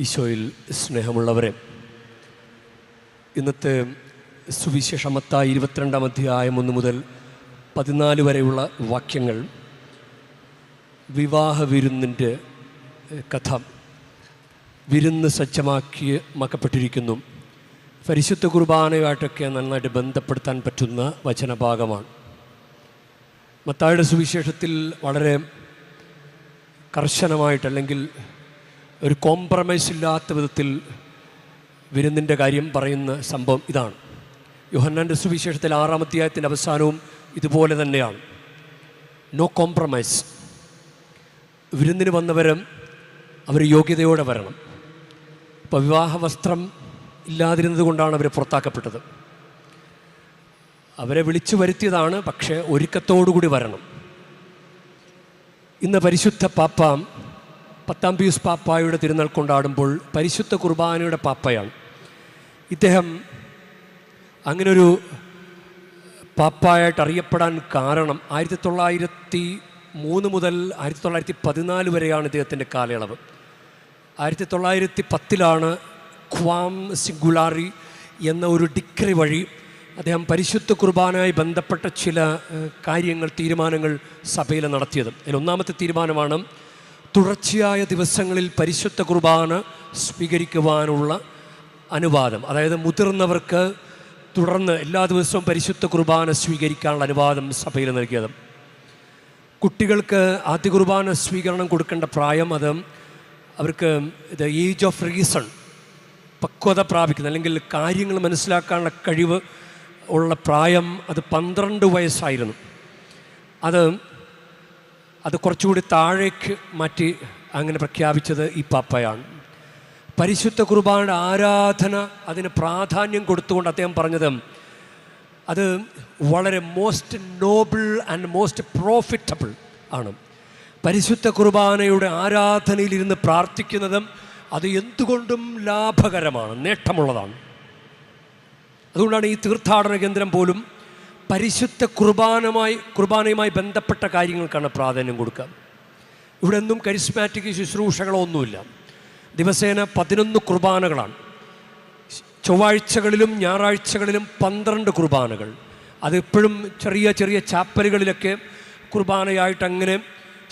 ഈശോയിൽ സ്നേഹമുള്ളവരെ ഇന്നത്തെ സുവിശേഷമത്ത ഇരുപത്തിരണ്ടാം അധ്യായം ഒന്ന് മുതൽ പതിനാല് വരെയുള്ള വാക്യങ്ങൾ വിവാഹ വിരുന്നിന്റെ കഥ വിരുന്ന് സജ്ജമാക്കി മക്കപ്പെട്ടിരിക്കുന്നു. പരിശുദ്ധ കുർബാനയുമായിട്ടൊക്കെ നന്നായിട്ട് ബന്ധപ്പെടുത്താൻ പറ്റുന്ന വചനഭാഗമാണ്. മത്തായുടെ സുവിശേഷത്തിൽ വളരെ കർശനമായിട്ട് അല്ലെങ്കിൽ ഒരു കോംപ്രമൈസ് ഇല്ലാത്ത വിധത്തിൽ വിരുന്നിന്റെ കാര്യം പറയുന്ന സംഭവം ഇതാണ്. യോഹന്നാന്റെ സുവിശേഷത്തിൽ ആറാം അധ്യായത്തിന്റെ അവസാനവും ഇതുപോലെ തന്നെയാണ്. നോ കോംപ്രമൈസ് വിരുന്നിന് വന്നവരും അവർ യോഗ്യതയോടെ വരണം. ഇപ്പോൾ വിവാഹ വസ്ത്രം ഇല്ലാതിരുന്നത് കൊണ്ടാണ് അവർ പുറത്താക്കപ്പെട്ടത്. അവരെ വിളിച്ചു വരുത്തിയതാണ് പക്ഷേ ഒരുക്കത്തോടുകൂടി വരണം. ഇന്ന് പരിശുദ്ധ പാപ്പ പത്താം പീസ് പാപ്പായുടെ തിരുനാൾ കൊണ്ടാടുമ്പോൾ പരിശുദ്ധ കുർബാനയുടെ പാപ്പയാണ്. ഇദ്ദേഹം അങ്ങനൊരു പാപ്പായായിട്ട് അറിയപ്പെടാൻ കാരണം ആയിരത്തി തൊള്ളായിരത്തി മൂന്ന് മുതൽ ആയിരത്തി തൊള്ളായിരത്തി പതിനാല് വരെയാണ് ഇദ്ദേഹത്തിന്റെ കാലയളവ്. ആയിരത്തി തൊള്ളായിരത്തി പത്തിലാണ് ഖ്വാം സിംഗുലാറി എന്ന ഒരു ഡിക്രി വഴി അദ്ദേഹം പരിശുദ്ധ കുർബാനയുമായി ബന്ധപ്പെട്ട ചില കാര്യങ്ങൾ തീരുമാനങ്ങൾ സഭയിൽ നടത്തിയത്. അതിൽ ഒന്നാമത്തെ തീരുമാനമാണ് തുടർച്ചയായ ദിവസങ്ങളിൽ പരിശുദ്ധ കുർബാന സ്വീകരിക്കുവാനുള്ള അനുവാദം. അതായത് മുതിർന്നവർക്ക് തുടർന്ന് എല്ലാ ദിവസവും പരിശുദ്ധ കുർബാന സ്വീകരിക്കാനുള്ള അനുവാദം സഭയിൽ നൽകിയത്. കുട്ടികൾക്ക് ആദ്യ കുർബാന സ്വീകരണം കൊടുക്കേണ്ട പ്രായം അത് അവർക്ക് ഇത് ഏജ് ഓഫ് റീസൺ പക്വത പ്രാപിക്കുന്ന. അല്ലെങ്കിൽ കാര്യങ്ങൾ മനസ്സിലാക്കാനുള്ള കഴിവ് ഉള്ള പ്രായം അത് പന്ത്രണ്ട് വയസ്സായിരുന്നു. അത് അത് കുറച്ചുകൂടി താഴേക്ക് മാറ്റി അങ്ങനെ പ്രഖ്യാപിച്ചത് ഈ പാപ്പയാണ്. പരിശുദ്ധ കുർബാനയുടെ ആരാധന അതിന് പ്രാധാന്യം കൊടുത്തുകൊണ്ട് അദ്ദേഹം പറഞ്ഞത് അത് വളരെ most noble and most profitable ആണ്. പരിശുദ്ധ കുർബാനയുടെ ആരാധനയിലിരുന്ന് പ്രാർത്ഥിക്കുന്നതും അത് എന്തുകൊണ്ടും ലാഭകരമാണ് നേട്ടമുള്ളതാണ്. അതുകൊണ്ടാണ് ഈ തീർത്ഥാടന കേന്ദ്രം പോലും പരിശുദ്ധ കുർബാനമായി കുർബാനയുമായി ബന്ധപ്പെട്ട കാര്യങ്ങൾക്കാണ് പ്രാധാന്യം കൊടുക്കുക. ഇവിടെ ഒന്നും കരിസ്മാറ്റിക് ശുശ്രൂഷകളോ ഒന്നുമില്ല ദിവസേന പതിനൊന്ന് കുർബാനകളാണ്. ചൊവ്വാഴ്ചകളിലും ഞായറാഴ്ചകളിലും പന്ത്രണ്ട് കുർബാനകൾ. അതിപ്പോഴും ചെറിയ ചെറിയ ചാപ്പലുകളിലൊക്കെ കുർബാനയായിട്ട് അങ്ങനെ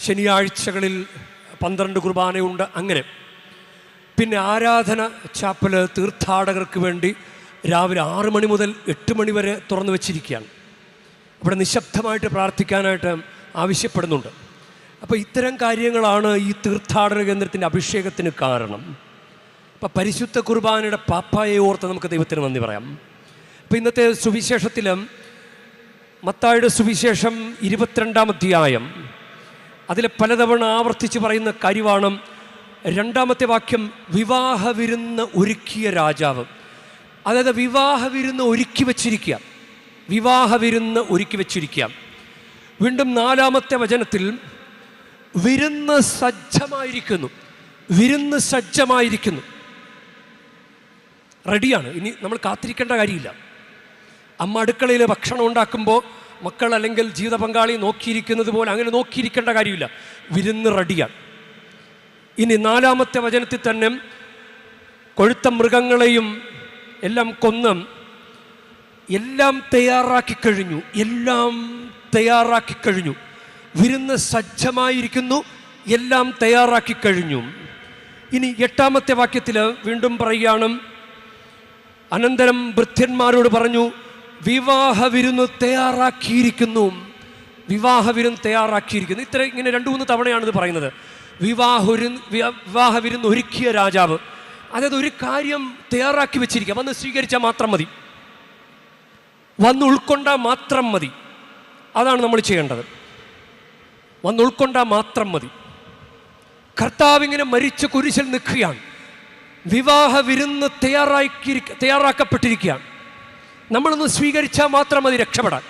ശനിയാഴ്ചകളിൽ പന്ത്രണ്ട് കുർബാനയുണ്ട് അങ്ങനെ. പിന്നെ ആരാധന ചാപ്പൽ തീർത്ഥാടകർക്ക് വേണ്ടി രാവിലെ ആറ് മണി മുതൽ എട്ട് മണി വരെ തുറന്നു വച്ചിരിക്കുകയാണ്. ഇവിടെ നിശബ്ദമായിട്ട് പ്രാർത്ഥിക്കാനായിട്ട് ആവശ്യപ്പെടുന്നുണ്ട്. അപ്പോൾ ഇത്തരം കാര്യങ്ങളാണ് ഈ തീർത്ഥാടന കേന്ദ്രത്തിന്റെ അഭിഷേകത്തിന് കാരണം. അപ്പം പരിശുദ്ധ കുർബാനയുടെ പാപ്പായെ ഓർത്ത് നമുക്ക് ദൈവത്തിന് നന്ദി പറയാം. അപ്പം ഇന്നത്തെ സുവിശേഷത്തിലും മത്തായുടെ സുവിശേഷം ഇരുപത്തിരണ്ടാം അധ്യായം. അതിൽ പലതവണ ആവർത്തിച്ച് പറയുന്ന കാര്യമാണ് രണ്ടാമത്തെ വാക്യം വിവാഹ വിരുന്ന് ഒരുക്കിയ രാജാവ്. അതായത് വിവാഹ വിരുന്ന് ഒരുക്കി വച്ചിരിക്കുക. വിവാഹ വിരുന്ന് ഒരുക്കി വച്ചിരിക്കുക വീണ്ടും നാലാമത്തെ വചനത്തിൽ വിരുന്ന് സജ്ജമായിരിക്കുന്നു. വിരുന്ന് സജ്ജമായിരിക്കുന്നു. റെഡിയാണ്. ഇനി നമ്മൾ കാത്തിരിക്കേണ്ട കാര്യമില്ല. അമ്മ അടുക്കളയിൽ ഭക്ഷണം ഉണ്ടാക്കുമ്പോൾ മക്കൾ അല്ലെങ്കിൽ ജീവിത പങ്കാളി നോക്കിയിരിക്കുന്നത് പോലെ അങ്ങനെ നോക്കിയിരിക്കേണ്ട കാര്യമില്ല. വിരുന്ന് റെഡിയാണ്. ഇനി നാലാമത്തെ വചനത്തിൽ തന്നെ കൊഴുത്ത മൃഗങ്ങളെയും എല്ലാം കൊന്ന് എല്ലാം തയ്യാറാക്കി കഴിഞ്ഞു. എല്ലാം തയ്യാറാക്കി കഴിഞ്ഞു. വിരുന്ന് സജ്ജമായിരിക്കുന്നു. എല്ലാം തയ്യാറാക്കി കഴിഞ്ഞു. ഇനി എട്ടാമത്തെ വാക്യത്തിൽ വീണ്ടും പറയുകയാണ്. അനന്തരം ഭൃത്യന്മാരോട് പറഞ്ഞു വിവാഹ വിരുന്ന് തയ്യാറാക്കിയിരിക്കുന്നു. വിവാഹ വിരുന്ന് തയ്യാറാക്കിയിരിക്കുന്നു. ഇത്ര ഇങ്ങനെ രണ്ട് മൂന്ന് തവണയാണ് ഇത് പറയുന്നത്. വിവാഹ വിവാഹ വിരുന്ന് ഒരുക്കിയ രാജാവ്. അതായത് ഒരു കാര്യം തയ്യാറാക്കി വെച്ചിരിക്കുക. വന്ന് സ്വീകരിച്ചാൽ മാത്രം മതി. വന്ന് ഉൾക്കൊണ്ടാൽ മാത്രം മതി. അതാണ് നമ്മൾ ചെയ്യേണ്ടത്. വന്ന് ഉൾക്കൊണ്ടാൽ മാത്രം മതി. കർത്താവ് ഇങ്ങനെ മരിച്ച കുരിശിൽ നിൽക്കുകയാണ്. വിവാഹ വിരുന്ന് തയ്യാറാക്കി തയ്യാറാക്കപ്പെട്ടിരിക്കുകയാണ്. നമ്മളൊന്ന് സ്വീകരിച്ചാൽ മാത്രം മതി രക്ഷപ്പെടാൻ.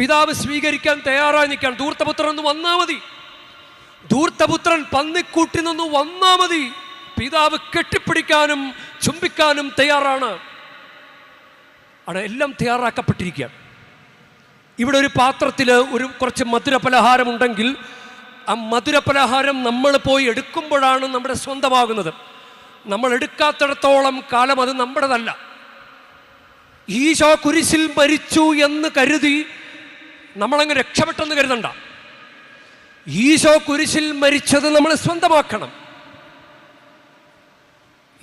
പിതാവ് സ്വീകരിക്കാൻ തയ്യാറായി നിൽക്കാൻ ധൂർത്തപുത്രൻ ഒന്ന് വന്നാൽ മതി. ധൂർത്തപുത്രൻ പന്നിക്കൂട്ടിൽ നിന്ന് വന്നാൽ മതി. പിതാവ് കെട്ടിപ്പിടിക്കാനും ചുംബിക്കാനും തയ്യാറാണ്. അവിടെ എല്ലാം തയ്യാറാക്കപ്പെട്ടിരിക്കുകയാണ്. ഇവിടെ ഒരു പാത്രത്തിൽ ഒരു കുറച്ച് മധുര പലഹാരമുണ്ടെങ്കിൽ ആ മധുരപലഹാരം നമ്മൾ പോയി എടുക്കുമ്പോഴാണ് നമ്മുടെ സ്വന്തമാകുന്നത്. നമ്മൾ എടുക്കാത്തിടത്തോളം കാലം അത് നമ്മുടേതല്ല. ഈശോ കുരിശിൽ മരിച്ചു എന്ന് കരുതി നമ്മളങ്ങ് രക്ഷപ്പെട്ടെന്ന് കരുതണ്ട. ഈശോ കുരിശിൽ മരിച്ചത് നമ്മൾ സ്വന്തമാക്കണം.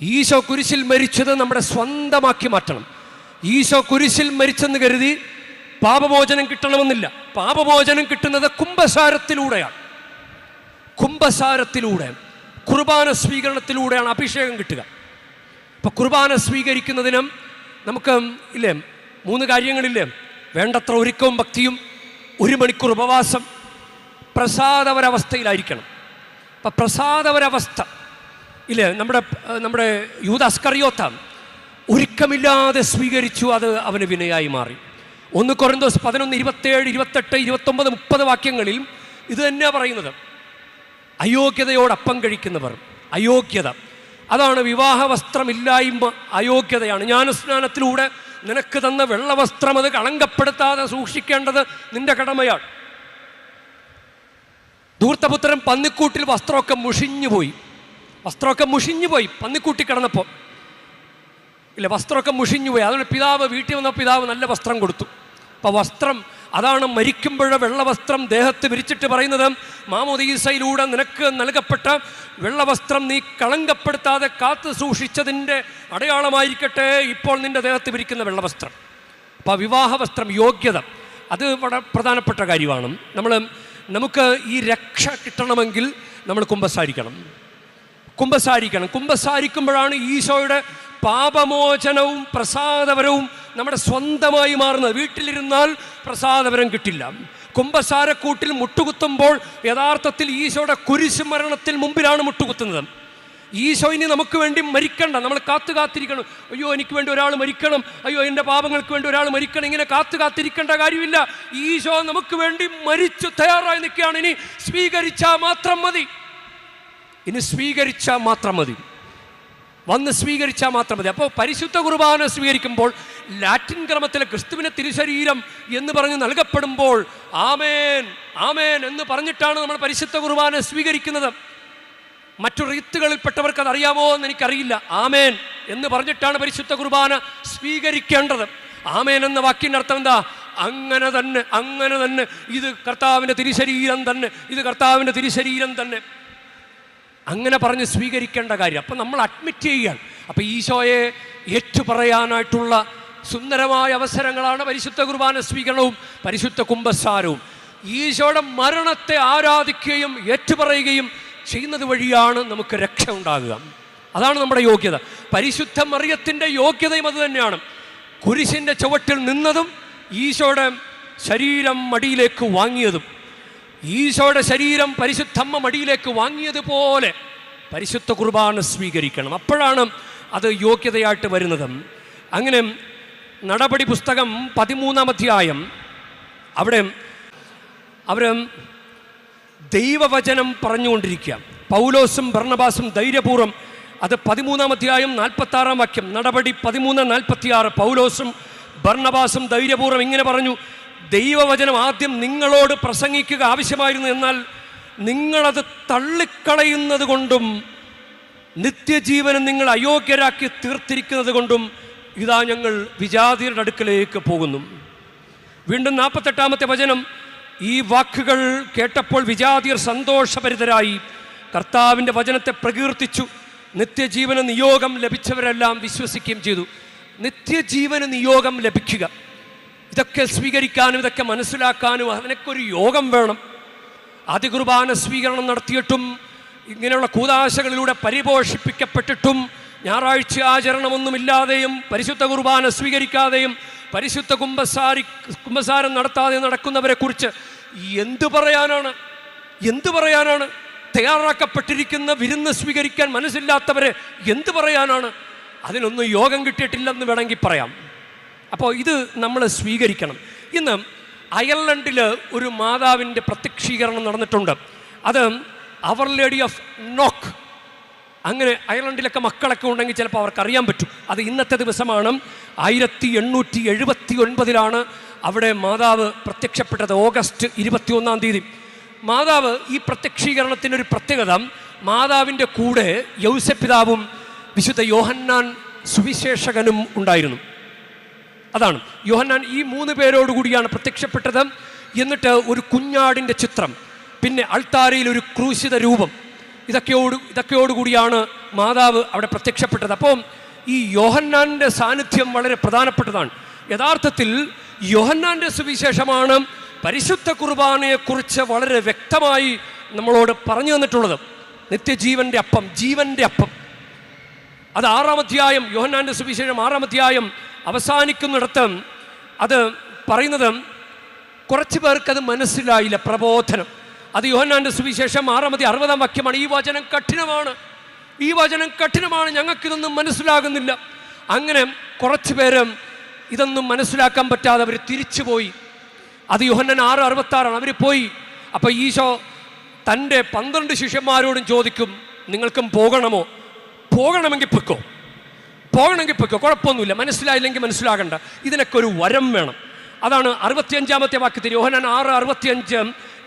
ഈശോ കുരിശിൽ മരിച്ചത് നമ്മുടെ സ്വന്തമാക്കി മാറ്റണം. ഈശോ കുരിശിൽ മരിച്ചെന്ന് കരുതി പാപമോചനം കിട്ടണമെന്നില്ല. പാപമോചനം കിട്ടുന്നത് കുംഭസാരത്തിലൂടെയാണ്. കുംഭസാരത്തിലൂടെ കുർബാന സ്വീകരണത്തിലൂടെയാണ് അഭിഷേകം കിട്ടുക. ഇപ്പൊ കുർബാന സ്വീകരിക്കുന്നതിനും നമുക്ക് ഇല്ലേ മൂന്ന് കാര്യങ്ങളില്ലേ വേണ്ടത്ര ഒരുക്കവും ഭക്തിയും ഒരു മണിക്കൂർ ഉപവാസം പ്രസാദവരവസ്ഥയിലായിരിക്കണം. അപ്പം പ്രസാദവരവസ്ഥ ഇല്ലേ നമ്മുടെ നമ്മുടെ യൂത അസ്കറിയോത്ത ഒരുക്കമില്ലാതെ സ്വീകരിച്ചു അത് അവന് വിനയായി മാറി. ഒന്ന് കൊറിന്തോസ് പതിനൊന്ന് ഇരുപത്തേഴ് ഇരുപത്തെട്ട് ഇരുപത്തൊമ്പത് മുപ്പത് വാക്യങ്ങളിൽ ഇത് തന്നെയാണ് പറയുന്നത്. അയോഗ്യതയോടൊപ്പം കഴിക്കുന്നവർ അയോഗ്യത. അതാണ് വിവാഹ വസ്ത്രമില്ലായ്മ അയോഗ്യതയാണ്. ജ്ഞാനസ്നാനത്തിലൂടെ നിനക്ക് തന്ന വെള്ളവസ്ത്രം അത് കളങ്കപ്പെടുത്താതെ സൂക്ഷിക്കേണ്ടത് നിന്റെ കടമയാണ്. ധൂർത്തപുത്രൻ പന്നിക്കൂട്ടിൽ വസ്ത്രമൊക്കെ മുഷിഞ്ഞു പോയി വസ്ത്രമൊക്കെ മുഷിഞ്ഞു പോയി പന്നിക്കൂട്ടി കിടന്നപ്പോൾ. ഇല്ല വസ്ത്രമൊക്കെ മുഷിഞ്ഞു പോയി. അതുകൊണ്ട് പിതാവ് വീട്ടിൽ വന്ന പിതാവ് നല്ല വസ്ത്രം കൊടുത്തു. അപ്പോൾ വസ്ത്രം അതാണ് മരിക്കുമ്പോൾ വെള്ളവസ്ത്രം ദേഹത്ത് വിരിച്ചിട്ട് പറയുന്നത് മാമോദീസയിലൂടെ നിനക്ക് നൽകപ്പെട്ട വെള്ളവസ്ത്രം നീ കളങ്കപ്പെടുത്താതെ കാത്തു സൂക്ഷിച്ചതിന്റെ അടയാളമായിരിക്കട്ടെ ഇപ്പോൾ നിന്റെ ദേഹത്ത് വിരിക്കുന്ന വെള്ളവസ്ത്രം അപ്പോൾ വിവാഹ വസ്ത്രം യോഗ്യത അത് വളരെ പ്രധാനപ്പെട്ട കാര്യമാണ്. നമ്മൾ നമുക്ക് ഈ രക്ഷ കിട്ടണമെങ്കിൽ നമ്മൾ കുമ്പസാരിക്കണം. കുമ്പസാരിക്കണം. കുമ്പസാരിക്കുമ്പോഴാണ് ഈശോയുടെ പാപമോചനവും പ്രസാദപരവും നമ്മുടെ സ്വന്തമായി മാറുന്നത്. വീട്ടിലിരുന്നാൽ പ്രസാദപരം കിട്ടില്ല. കുമ്പസാരക്കൂട്ടിൽ മുട്ടുകുത്തുമ്പോൾ യഥാർത്ഥത്തിൽ ഈശോയുടെ കുരിശുമരണത്തിന് മുമ്പിലാണ് മുട്ടുകുത്തുന്നത്. ഈശോ ഇനി നമുക്ക് വേണ്ടി മരിക്കണ്ട. നമ്മൾ കാത്തു കാത്തിരിക്കണം. അയ്യോ എനിക്ക് വേണ്ടി ഒരാൾ മരിക്കണം. അയ്യോ എന്റെ പാപങ്ങൾക്ക് വേണ്ടി ഒരാൾ മരിക്കണം. ഇങ്ങനെ കാത്തു കാത്തിരിക്കേണ്ട കാര്യമില്ല. ഈശോ നമുക്ക് വേണ്ടി മരിച്ചു തയ്യാറായി നിൽക്കുകയാണ്. ഇനി സ്വീകരിച്ചാൽ മാത്രം മതി. ഇനി സ്വീകരിച്ചാൽ മാത്രം മതി. വന്ന് സ്വീകരിച്ചാൽ മാത്രം മതി. അപ്പോൾ പരിശുദ്ധ കുർബാന സ്വീകരിക്കുമ്പോൾ ലാറ്റിൻ ക്രമത്തിലെ ക്രിസ്തുവിനെ തിരുശരീരം എന്ന് പറഞ്ഞ് നൽകപ്പെടുമ്പോൾ ആമേൻ ആമേൻ എന്ന് പറഞ്ഞിട്ടാണ് നമ്മൾ പരിശുദ്ധ കുർബാന സ്വീകരിക്കുന്നത്. മറ്റു റീത്തുകളിൽപ്പെട്ടവർക്ക് അത് അറിയാമോ എന്ന് എനിക്കറിയില്ല. ആമേൻ എന്ന് പറഞ്ഞിട്ടാണ് പരിശുദ്ധ കുർബാന സ്വീകരിക്കേണ്ടത്. ആമേൻ എന്ന വാക്കിന്റെ അർത്ഥം എന്താ? അങ്ങനെ തന്നെ അങ്ങനെ തന്നെ. ഇത് കർത്താവിന്റെ തിരുശരീരം തന്നെ ഇത് കർത്താവിന്റെ തിരുശരീരം തന്നെ. അങ്ങനെ പറഞ്ഞ് സ്വീകരിക്കേണ്ട കാര്യം. അപ്പം നമ്മൾ അഡ്മിറ്റ് ചെയ്യുകയാണ്. അപ്പം ഈശോയെ ഏറ്റുപറയാനായിട്ടുള്ള സുന്ദരമായ അവസരങ്ങളാണ് പരിശുദ്ധ കുർബാന സ്വീകരണവും പരിശുദ്ധ കുംഭസാരവും. ഈശോയുടെ മരണത്തെ ആരാധിക്കുകയും ഏറ്റുപറയുകയും ചെയ്യുന്നത് വഴിയാണ് നമുക്ക് രക്ഷ ഉണ്ടാകുക. അതാണ് നമ്മുടെ യോഗ്യത. പരിശുദ്ധ മറിയത്തിന്റെ യോഗ്യതയും അത് തന്നെയാണ്. കുരിശിന്റെ ചുവട്ടിൽ നിന്നതും ഈശോയുടെ ശരീരം മടിയിലേക്ക് വാങ്ങിയതും. ഈശോയുടെ ശരീരം പരിശുദ്ധമ്മ മടിയിലേക്ക് വാങ്ങിയതുപോലെ പരിശുദ്ധ കുർബാന സ്വീകരിക്കണം. അപ്പോഴാണ് അത് യോഗ്യതയായിട്ട് വരുന്നത്. അങ്ങനെ നടപടി പുസ്തകം പതിമൂന്നാം അധ്യായം. അവിടെ അവർ ദൈവവചനം പറഞ്ഞുകൊണ്ടിരിക്കുക. പൗലോസും ഭർണബാസും ധൈര്യപൂർവം അത് പതിമൂന്നാം അധ്യായം നാൽപ്പത്തി ആറാം വാക്യം. നടപടി പതിമൂന്ന് നാൽപ്പത്തിയാറ്. പൗലോസും ഭർണബാസും ധൈര്യപൂർവം ഇങ്ങനെ പറഞ്ഞു. ദൈവവചനം ആദ്യം നിങ്ങളോട് പ്രസംഗിക്കുക ആവശ്യമായിരുന്നു എന്നാൽ നിങ്ങളത് തള്ളിക്കളയുന്നത് കൊണ്ടും നിത്യജീവനം നിങ്ങൾ അയോഗ്യരാക്കി തീർത്തിരിക്കുന്നത് കൊണ്ടും ഇതാ ഞങ്ങൾ വിജാതിയുടെ അടുക്കലേക്ക് പോകുന്നു. വീണ്ടും നാൽപ്പത്തെട്ടാമത്തെ വചനം ഈ വാക്കുകൾ കേട്ടപ്പോൾ വിജാതിയർ സന്തോഷഭരിതരായി. കർത്താവിന്റെ വചനത്തെ പ്രകീർത്തിച്ചു. നിത്യജീവന നിയോഗം ലഭിച്ചവരെല്ലാം വിശ്വസിക്കുകയും ചെയ്തു. നിത്യജീവന നിയോഗം ലഭിക്കുക. ഇതൊക്കെ സ്വീകരിക്കാനും ഇതൊക്കെ മനസ്സിലാക്കാനും അതിനൊക്കെ ഒരു യോഗം വേണം. ആദ്യ കുർബാന സ്വീകരണം നടത്തിയിട്ടും ഇങ്ങനെയുള്ള കൂതാശകളിലൂടെ പരിപോഷിപ്പിക്കപ്പെട്ടിട്ടും ഞായറാഴ്ച ആചരണമൊന്നുമില്ലാതെയും പരിശുദ്ധ കുർബാന സ്വീകരിക്കാതെയും പരിശുദ്ധ കുംഭസാരി കുംഭസാരം നടത്താതെ നടക്കുന്നവരെക്കുറിച്ച് എന്തു പറയാനാണ്? എന്തു പറയാനാണ്? തയ്യാറാക്കപ്പെട്ടിരിക്കുന്ന വിരുന്ന് സ്വീകരിക്കാൻ മനസ്സില്ലാത്തവരെ എന്തു പറയാനാണ്? അതിനൊന്നും യോഗം കിട്ടിയിട്ടില്ലെന്ന് വേണമെങ്കിൽ പറയാം. അപ്പോൾ ഇത് നമ്മൾ സ്വീകരിക്കണം. ഇന്ന് അയർലൻഡിൽ ഒരു മാതാവിന്റെ പ്രത്യക്ഷീകരണം നടന്നിട്ടുണ്ട്. അത് അവർ ലേഡി ഓഫ് നോക്ക് അങ്ങനെ അയർലൻഡിലൊക്കെ മക്കളൊക്കെ ഉണ്ടെങ്കിൽ ചിലപ്പോൾ അവർക്ക് അറിയാൻ പറ്റും. അത് ഇന്നത്തെ ദിവസമാണ്. ആയിരത്തി എണ്ണൂറ്റി എഴുപത്തി ഒൻപതിലാണ് അവിടെ മാതാവ് പ്രത്യക്ഷപ്പെട്ടത്. ഓഗസ്റ്റ് ഇരുപത്തി ഒന്നാം തീയതി. മാതാവ് ഈ പ്രത്യക്ഷീകരണത്തിനൊരു പ്രത്യേകത മാതാവിന്റെ കൂടെ യൗസപിതാവും വിശുദ്ധ യോഹന്നാൻ സുവിശേഷകനും ഉണ്ടായിരുന്നു. അതാണ്. യോഹന്നാൻ ഈ മൂന്ന് പേരോടുകൂടിയാണ് പ്രത്യക്ഷപ്പെട്ടത് എന്നിട്ട് ഒരു കുഞ്ഞാടിന്റെ ചിത്രം പിന്നെ അൾത്താരയിൽ ഒരു ക്രൂശിത രൂപം. ഇതൊക്കെയോട് ഇതൊക്കെയോടുകൂടിയാണ് മാതാവ് അവിടെ പ്രത്യക്ഷപ്പെട്ടത്. അപ്പോൾ ഈ യോഹന്നാന്റെ സാന്നിധ്യം വളരെ പ്രധാനപ്പെട്ടതാണ്. യഥാർത്ഥത്തിൽ യോഹന്നാന്റെ സുവിശേഷമാണ് പരിശുദ്ധ കുർബാനയെക്കുറിച്ച് വളരെ വ്യക്തമായി നമ്മളോട് പറഞ്ഞു തന്നിട്ടുള്ളത്. നിത്യജീവന്റെ അപ്പം ജീവന്റെ അപ്പം. അത് ആറാം അധ്യായം യോഹന്നാന്റെ സുവിശേഷം ആറാം അധ്യായം അവസാനിക്കുന്നിടത്ത് അത് പറയുന്നത് കുറച്ച് പേർക്ക് അത് മനസ്സിലായില്ല പ്രബോധനം. അത് യോഹന്നാന്റെ സുവിശേഷം ആറാമതി അറുപതാം വാക്യമാണ്. ഈ വചനം കഠിനമാണ്. ഈ വചനം കഠിനമാണ്. ഞങ്ങൾക്കിതൊന്നും മനസ്സിലാകുന്നില്ല. അങ്ങനെ കുറച്ച് പേര് ഇതൊന്നും മനസ്സിലാക്കാൻ പറ്റാതെ അവർ തിരിച്ചു പോയി അത് യോഹന്നൻ ആറ് അറുപത്താറാണ്. അവർ പോയി. അപ്പോൾ ഈശോ തന്റെ പന്ത്രണ്ട് ശിഷ്യന്മാരോടും ചോദിക്കും നിങ്ങൾക്കും പോകണമോ? പോകണമെങ്കിൽ പൊയ്ക്കോ. പോകണമെങ്കിൽ പൊയ്ക്കോ കുഴപ്പമൊന്നുമില്ല. മനസ്സിലായില്ലെങ്കിൽ മനസ്സിലാകണ്ട. ഇതിനൊക്കെ ഒരു വരം വേണം. അതാണ് അറുപത്തിയഞ്ചാമത്തെ വാക്യത്തിൽ യോഹനാൻ ആറ് അറുപത്തിയഞ്ച്.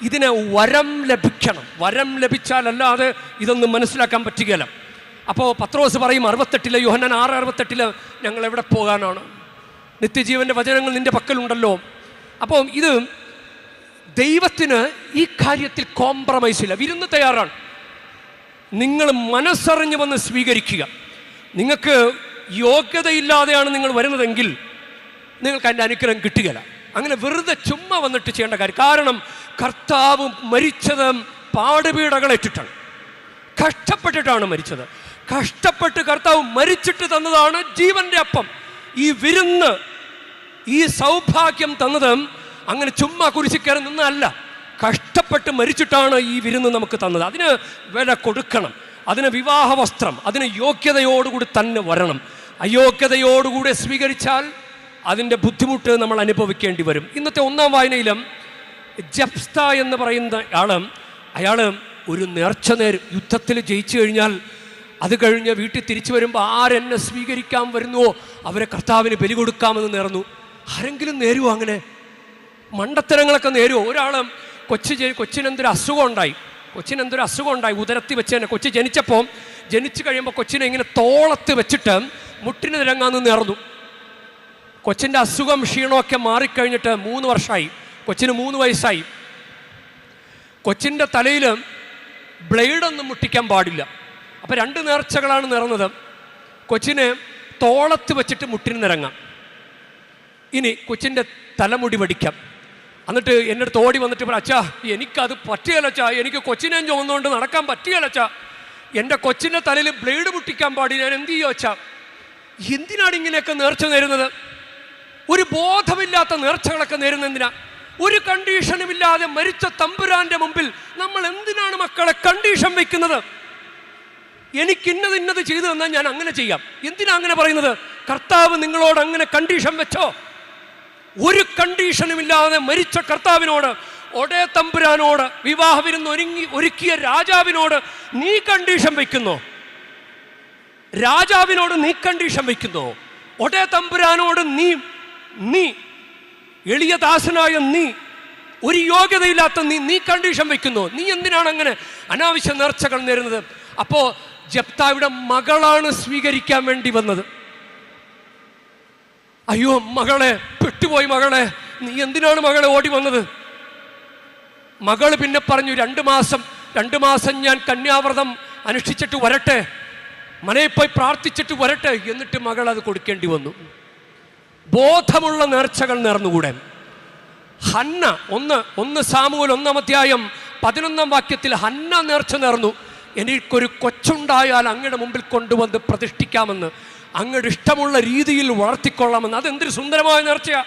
ഇതിന് വരം ലഭിക്കണം. വരം ലഭിച്ചാലല്ലാതെ ഇതൊന്നും മനസ്സിലാക്കാൻ പറ്റുകയില്ല. അപ്പോൾ പത്രോസ് പറയും അറുപത്തെട്ടിലെ യോഹനാൻ ആറ് അറുപത്തെട്ടിൽ ഞങ്ങൾ എവിടെ പോകാനാണ്? നിത്യജീവന്റെ വചനങ്ങൾ നിന്റെ പക്കലുണ്ടല്ലോ. അപ്പോൾ ഇത് ദൈവത്തിന് ഈ കാര്യത്തിൽ കോംപ്രമൈസ് ഇല്ല. വിരുന്ന് തയ്യാറാണ്. നിങ്ങൾ മനസ്സറിഞ്ഞ് വന്ന് സ്വീകരിക്കുക. നിങ്ങൾക്ക് യോഗ്യതയില്ലാതെയാണ് നിങ്ങൾ വരുന്നതെങ്കിൽ നിങ്ങൾക്ക് അതിന്റെ അനുഗ്രഹം കിട്ടുകയില്ല. അങ്ങനെ വെറുതെ ചുമ്മാ വന്നിട്ട് ചെയ്യേണ്ട കാര്യം. കാരണം കർത്താവ് മരിച്ചത് പാടുപീടകളേറ്റിട്ടാണ് കഷ്ടപ്പെട്ടിട്ടാണ് മരിച്ചത്. കഷ്ടപ്പെട്ട് കർത്താവ് മരിച്ചിട്ട് തന്നതാണ് ജീവന്റെ അപ്പം. ഈ വിരുന്ന് ഈ സൗഭാഗ്യം തന്നത് അങ്ങനെ ചുമ്മാ കുരിശി കയറി നിന്നല്ല കഷ്ടപ്പെട്ട് മരിച്ചിട്ടാണ് ഈ വിരുന്ന് നമുക്ക് തന്നത്. അതിന് വില കൊടുക്കണം. അതിന് വിവാഹ വസ്ത്രം. അതിന് യോഗ്യതയോടുകൂടി തന്നെ വരണം. അയോഗ്യതയോടുകൂടി സ്വീകരിച്ചാൽ അതിന്റെ ബുദ്ധിമുട്ട് നമ്മൾ അനുഭവിക്കേണ്ടി വരും. ഇന്നത്തെ ഒന്നാം വായനയിലും ജപ്സ്ത എന്ന് പറയുന്ന ആൾ അയാൾ ഒരു നേർച്ച നേർ യുദ്ധത്തിൽ ജയിച്ചു കഴിഞ്ഞാൽ അത് കഴിഞ്ഞ് വീട്ടിൽ തിരിച്ചു വരുമ്പോൾ ആരെന്നെ സ്വീകരിക്കാൻ വരുന്നുവോ? അവരെ കർത്താവിന് ബലി കൊടുക്കാമെന്ന് നേർന്നു. ആരെങ്കിലും നേരുവോ അങ്ങനെ? മണ്ടത്തരങ്ങളൊക്കെ നേരുവോ? ഒരാൾ കൊച്ചു കൊച്ചിനെന്തൊരു അസുഖം ഉണ്ടായി. കൊച്ചിനെന്തൊരു അസുഖം ഉണ്ടായി ഉദരത്തി വെച്ച് തന്നെ കൊച്ചി ജനിച്ചപ്പോൾ ജനിച്ചു കഴിയുമ്പോൾ കൊച്ചിനെ ഇങ്ങനെ തോളത്ത് വെച്ചിട്ട് മുട്ടിന് നിരങ്ങാന്ന് നേർന്നു. കൊച്ചിന്റെ അസുഖം ക്ഷീണമൊക്കെ മാറിക്കഴിഞ്ഞിട്ട് മൂന്ന് വർഷമായി. കൊച്ചിന് മൂന്ന് വയസ്സായി. കൊച്ചിന്റെ തലയിൽ ബ്ലേഡൊന്നും മുട്ടിക്കാൻ പാടില്ല. അപ്പോൾ രണ്ട് നേർച്ചകളാണ് നിറഞ്ഞത് കൊച്ചിനെ തോളത്ത് വെച്ചിട്ട് മുട്ടിന് നിരങ്ങാം. ഇനി കൊച്ചിന്റെ തലമുടി വടിക്കാം എന്നിട്ട് എന്റെ അടുത്ത് ഓടി വന്നിട്ട് പറ അച്ഛാ എനിക്കത് പറ്റുകയല്ലച്ചാ എനിക്ക് കൊച്ചിനെ ചുമന്നുകൊണ്ട് നടക്കാൻ പറ്റുകയല്ലച്ചാ എന്റെ കൊച്ചിന്റെ തലയിൽ ബ്ലേഡ് മുട്ടിക്കാൻ പാടി ഞാൻ എന്ത് ചെയ്യുമോ അച്ഛാ? എന്തിനാണ് ഇങ്ങനെയൊക്കെ നേർച്ച നേരുന്നത്? ഒരു ബോധമില്ലാത്ത നേർച്ചകളൊക്കെ നേരുന്നെന്തിനാ ഒരു കണ്ടീഷനും ഇല്ലാതെ മരിച്ച തമ്പുരാന്റെ മുമ്പിൽ നമ്മൾ എന്തിനാണ് മക്കളെ കണ്ടീഷൻ വെക്കുന്നത് എനിക്ക് ഇന്നത് ഇന്നത് ചെയ്തു തന്നാൽ ഞാൻ അങ്ങനെ ചെയ്യാം. എന്തിനാ അങ്ങനെ പറയുന്നത്? കർത്താവ് നിങ്ങളോട് അങ്ങനെ കണ്ടീഷൻ വെച്ചോ? ഒരു കണ്ടീഷനും ഇല്ലാതെ മരിച്ച കർത്താവിനോട് ഒടേ തമ്പുരാനോട് വിവാഹവിരുന്ന് ഒരുങ്ങി ഒരുക്കിയ രാജാവിനോട് നീ കണ്ടീഷൻ വയ്ക്കുന്നു രാജാവിനോട് നീ കണ്ടീഷൻ വയ്ക്കുന്നു ഒടേ തമ്പുരാനോട് നീ നീ എളിയ ദാസനായ നീ ഒരു യോഗ്യതയില്ലാത്ത നീ നീ കണ്ടീഷൻ വയ്ക്കുന്നു നീ എന്തിനാണ് അങ്ങനെ അനാവശ്യ നേർച്ചകൾ നേരുന്നത്? അപ്പോൾ ജപ്താവിടെ മകളാണ് സ്വീകരിക്കാൻ വേണ്ടി വന്നത്. അയ്യോ മകളെ പെട്ടുപോയി മകളെ. നീ എന്തിനാണ് മകളെ ഓടി വന്നത്? മകൾ പിന്നെ പറഞ്ഞു രണ്ട് മാസം രണ്ട് മാസം ഞാൻ കന്യാവ്രതം അനുഷ്ഠിച്ചിട്ട് വരട്ടെ. മനയിൽ പോയി പ്രാർത്ഥിച്ചിട്ട് വരട്ടെ. എന്നിട്ട് മകൾ അത് കൊടുക്കേണ്ടി വന്നു. ബോധമുള്ള നേർച്ചകൾ നേർന്നുകൂടെ. ഹന്ന ഒന്ന് ഒന്ന് സാമൂൽ ഒന്നാം അധ്യായം പതിനൊന്നാം വാക്യത്തിൽ ഹന്ന നേർച്ച നേർന്നു. എനിക്കൊരു കൊച്ചുണ്ടായാൽ അങ്ങയുടെ മുമ്പിൽ കൊണ്ടുവന്ന് പ്രതിഷ്ഠിക്കാമെന്ന്. അങ്ങയുടെ ഇഷ്ടമുള്ള രീതിയിൽ വളർത്തിക്കൊള്ളാമെന്ന്. അതെന്തൊരു സുന്ദരമായ നേർച്ചയാ.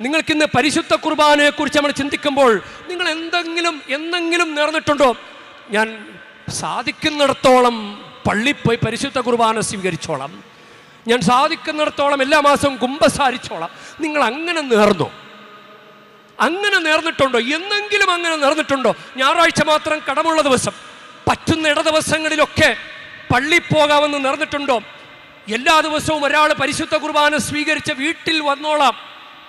നിങ്ങൾക്കിന്ന് പരിശുദ്ധ കുർബാനയെക്കുറിച്ച് നമ്മൾ ചിന്തിക്കുമ്പോൾ നിങ്ങൾ എന്തെങ്കിലും എന്തെങ്കിലും നേർന്നിട്ടുണ്ടോ? ഞാൻ സാധിക്കുന്നിടത്തോളം പള്ളി പോയി പരിശുദ്ധ കുർബാന സ്വീകരിച്ചോളാം. ഞാൻ സാധിക്കുന്നിടത്തോളം എല്ലാ മാസവും കുംഭസാരിച്ചോളാം നിങ്ങൾ അങ്ങനെ നേർന്നു? അങ്ങനെ നേർന്നിട്ടുണ്ടോ? എന്നെങ്കിലും അങ്ങനെ നേർന്നിട്ടുണ്ടോ? ഞായറാഴ്ച മാത്രം കടമുള്ള ദിവസം പറ്റുന്ന ഇട ദിവസങ്ങളിലൊക്കെ പള്ളി പോകാമെന്ന് നേർന്നിട്ടുണ്ടോ? എല്ലാ ദിവസവും ഒരാൾ പരിശുദ്ധ കുർബാന സ്വീകരിച്ച് വീട്ടിൽ വന്നോളാം.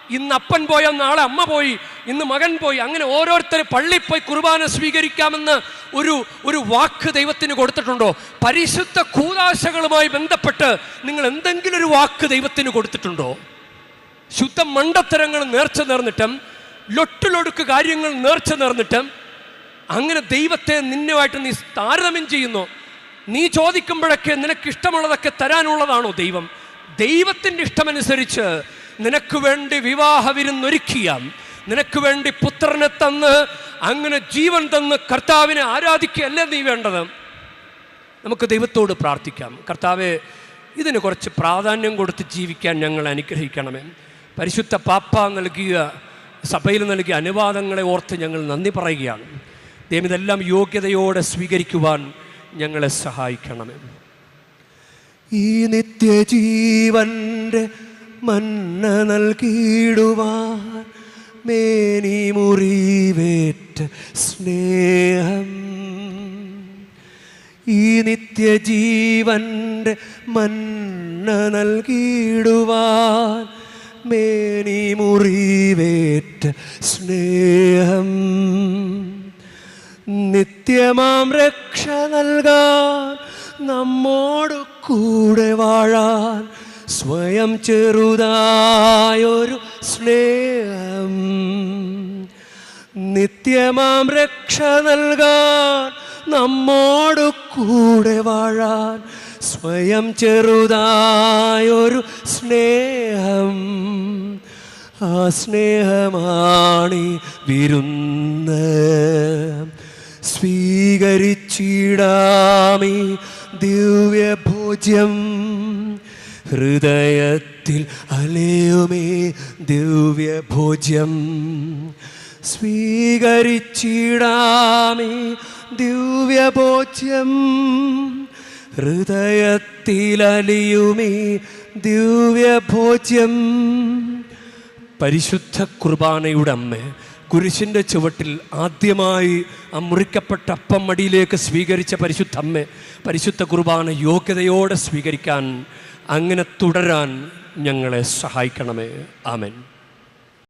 ഇന്ന് അപ്പൻ പോയോ നാളെ അമ്മ പോയി ഇന്ന് മകൻ പോയി. അങ്ങനെ ഓരോരുത്തർ പള്ളിയിൽ പോയി കുർബാന സ്വീകരിക്കാമെന്ന് ഒരു ഒരു വാക്ക് ദൈവത്തിന് കൊടുത്തിട്ടുണ്ടോ? പരിശുദ്ധ കൂതാശകളുമായി ബന്ധപ്പെട്ട് നിങ്ങൾ എന്തെങ്കിലും ഒരു വാക്ക് ദൈവത്തിന് കൊടുത്തിട്ടുണ്ടോ? ശുദ്ധ മണ്ടത്തരങ്ങൾ നേർച്ച നേർന്നിട്ടും ലൊട്ടിലൊടുക്ക് കാര്യങ്ങൾ നേർച്ച നേർന്നിട്ടും അങ്ങനെ ദൈവത്തെ നിന്നുമായിട്ട് നീ താരതമ്യം ചെയ്യുന്നു. നീ ചോദിക്കുമ്പോഴൊക്കെ നിനക്ക് ഇഷ്ടമുള്ളതൊക്കെ തരാനുള്ളതാണോ ദൈവം? ദൈവത്തിന്റെ ഇഷ്ടമനുസരിച്ച് നിനക്ക് വേണ്ടി വിവാഹ വിരുന്നൊരുക്കിയ നിനക്ക് വേണ്ടി പുത്രനെ തന്ന് അങ്ങനെ ജീവൻ തന്ന് കർത്താവിനെ ആരാധിക്കുകയല്ലേ നീ വേണ്ടത്? നമുക്ക് ദൈവത്തോട് പ്രാർത്ഥിക്കാം. കർത്താവെ ഇതിന് കുറച്ച് പ്രാധാന്യം കൊടുത്ത് ജീവിക്കാൻ ഞങ്ങൾ അനുഗ്രഹിക്കണമേ. പരിശുദ്ധ പാപ്പ നൽകിയ സഭയിൽ നൽകിയ അനുവാദങ്ങളെ ഓർത്ത് ഞങ്ങൾ നന്ദി പറയുകയാണ്. ദൈവം ഇതെല്ലാം യോഗ്യതയോടെ സ്വീകരിക്കുവാൻ ഞങ്ങളെ സഹായിക്കണമേ. ഈ നിത്യജീവന്റെ മന്ന നൽകിയിടുവാൻ മേനി മുറിവേറ്റ സ്നേഹം. ഈ നിത്യജീവന്റെ മന്ന നൽകിയിടുവാൻ മേനി മുറിവേറ്റ സ്നേഹം. നിത്യമാം രക്ഷ നൽകാൻ നമ്മോട് കൂടെ വാഴാൻ സ്വയം ചെറുതായൊരു സ്നേഹം. നിത്യമാം രക്ഷ നൽകാൻ നമ്മോട് കൂടെ വാഴാൻ സ്വയം ചെറുതായൊരു സ്നേഹം. ആ സ്നേഹമാണി വിരുന്ന്. സ്വീകരിച്ചിടാമി ദിവ്യഭോജ്യം. ഹൃദയത്തിൽ അലയുമേ ദിവ്യഭോജ്യം. സ്വീകരിച്ചിടാമി അലിയുമേ ഹൃദയത്തിലലിയുമേ ദിവ്യഭോജ്യം. പരിശുദ്ധ കുർബാനയുടെ അമ്മ കുരിശിന്റെ ചുവട്ടിൽ ആദ്യമായി ആ മുറിക്കപ്പെട്ട അപ്പം മടിയിലേക്ക് സ്വീകരിച്ച പരിശുദ്ധ അമ്മ പരിശുദ്ധ കുർബാന യോഗ്യതയോടെ സ്വീകരിക്കാൻ അങ്ങനെ തുടരാൻ ഞങ്ങളെ സഹായിക്കണമേ. ആമൻ.